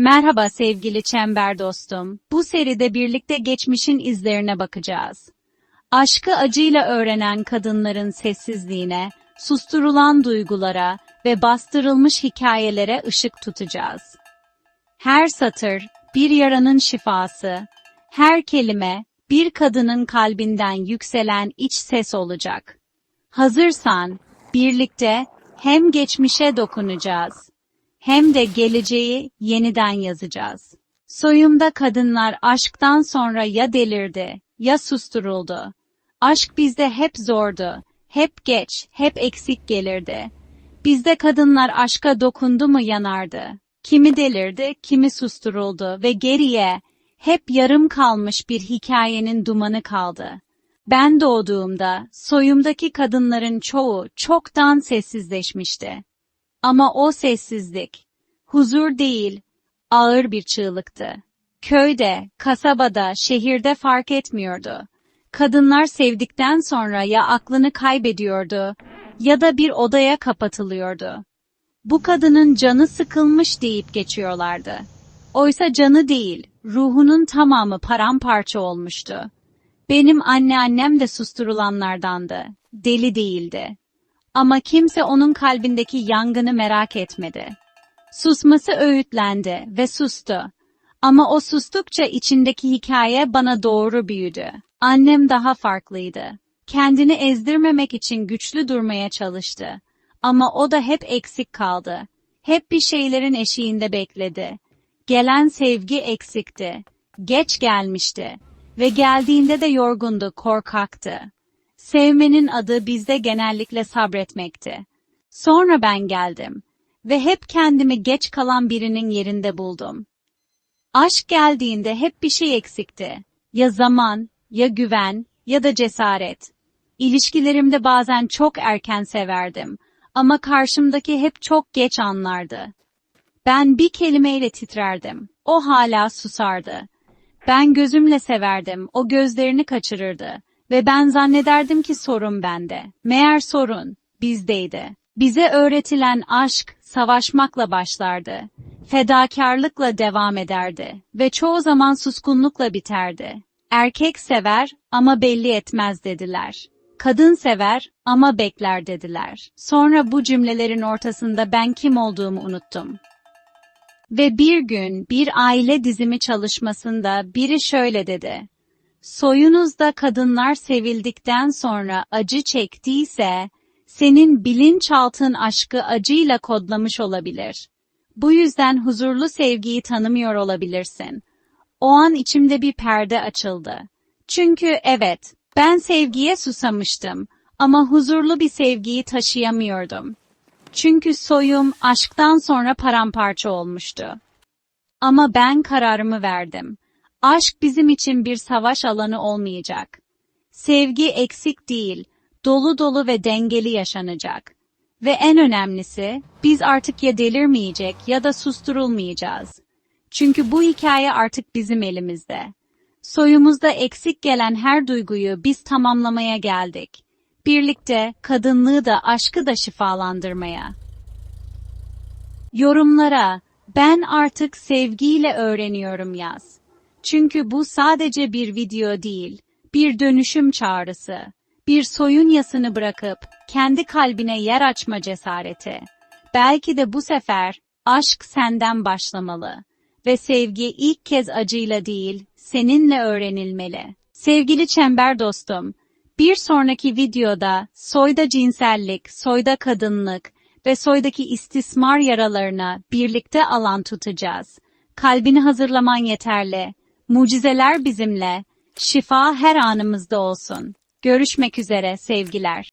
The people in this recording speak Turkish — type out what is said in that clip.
Merhaba sevgili çember dostum. Bu seride birlikte geçmişin izlerine bakacağız. Aşkı acıyla öğrenen kadınların sessizliğine, susturulan duygulara ve bastırılmış hikayelere ışık tutacağız. Her satır bir yaranın şifası, her kelime bir kadının kalbinden yükselen iç ses olacak. Hazırsan birlikte hem geçmişe dokunacağız hem de geleceği yeniden yazacağız. Soyumda kadınlar aşktan sonra ya delirdi ya susturuldu. Aşk bizde hep zordu, hep geç, hep eksik gelirdi. Bizde kadınlar aşka dokundu mu yanardı. Kimi delirdi, kimi susturuldu ve geriye hep yarım kalmış bir hikayenin dumanı kaldı. Ben doğduğumda soyumdaki kadınların çoğu çoktan sessizleşmişti. Ama o sessizlik, huzur değil, ağır bir çığlıktı. Köyde, kasabada, şehirde fark etmiyordu. Kadınlar sevdikten sonra ya aklını kaybediyordu ya da bir odaya kapatılıyordu. Bu kadının canı sıkılmış deyip geçiyorlardı. Oysa canı değil, ruhunun tamamı paramparça olmuştu. Benim anneannem de susturulanlardandı. Deli değildi. Ama kimse onun kalbindeki yangını merak etmedi. Susması öğütlendi ve sustu. Ama o sustukça içindeki hikaye bana doğru büyüdü. Annem daha farklıydı. Kendini ezdirmemek için güçlü durmaya çalıştı. Ama o da hep eksik kaldı. Hep bir şeylerin eşiğinde bekledi. Gelen sevgi eksikti. Geç gelmişti. Ve geldiğinde de yorgundu, korkaktı. Sevmenin adı bizde genellikle sabretmekti. Sonra ben geldim ve hep kendimi geç kalan birinin yerinde buldum. Aşk geldiğinde hep bir şey eksikti. Ya zaman, ya güven, ya da cesaret. İlişkilerimde bazen çok erken severdim ama karşımdaki hep çok geç anlardı. Ben bir kelimeyle titrerdim, o hala susardı. Ben gözümle severdim, o gözlerini kaçırırdı. Ve ben zannederdim ki sorun bende. Meğer sorun bizdeydi. Bize öğretilen aşk savaşmakla başlardı. Fedakarlıkla devam ederdi ve çoğu zaman suskunlukla biterdi. Erkek sever ama belli etmez dediler. Kadın sever ama bekler dediler. Sonra bu cümlelerin ortasında ben kim olduğumu unuttum. Ve bir gün bir aile dizimi çalışmasında biri şöyle dedi. Soyunuzda kadınlar sevildikten sonra acı çektiyse, senin bilinçaltın aşkı acıyla kodlamış olabilir. Bu yüzden huzurlu sevgiyi tanımıyor olabilirsin. O an içimde bir perde açıldı. Çünkü evet, ben sevgiye susamıştım ama huzurlu bir sevgiyi taşıyamıyordum. Çünkü soyum aşktan sonra paramparça olmuştu. Ama ben kararımı verdim. Aşk bizim için bir savaş alanı olmayacak. Sevgi eksik değil, dolu dolu ve dengeli yaşanacak. Ve en önemlisi, biz artık ya delirmeyecek ya da susturulmayacağız. Çünkü bu hikaye artık bizim elimizde. Soyumuzda eksik gelen her duyguyu biz tamamlamaya geldik. Birlikte kadınlığı da aşkı da şifalandırmaya. Yorumlara, ben artık sevgiyle öğreniyorum yaz. Çünkü bu sadece bir video değil, bir dönüşüm çağrısı. Bir soyun yasını bırakıp kendi kalbine yer açma cesareti. Belki de bu sefer aşk senden başlamalı ve sevgi ilk kez acıyla değil, seninle öğrenilmeli. Sevgili çember dostum, bir sonraki videoda soyda cinsellik, soyda kadınlık ve soydaki istismar yaralarına birlikte alan tutacağız. Kalbini hazırlaman yeterli. Mucizeler bizimle. Şifa her anımızda olsun. Görüşmek üzere sevgiler.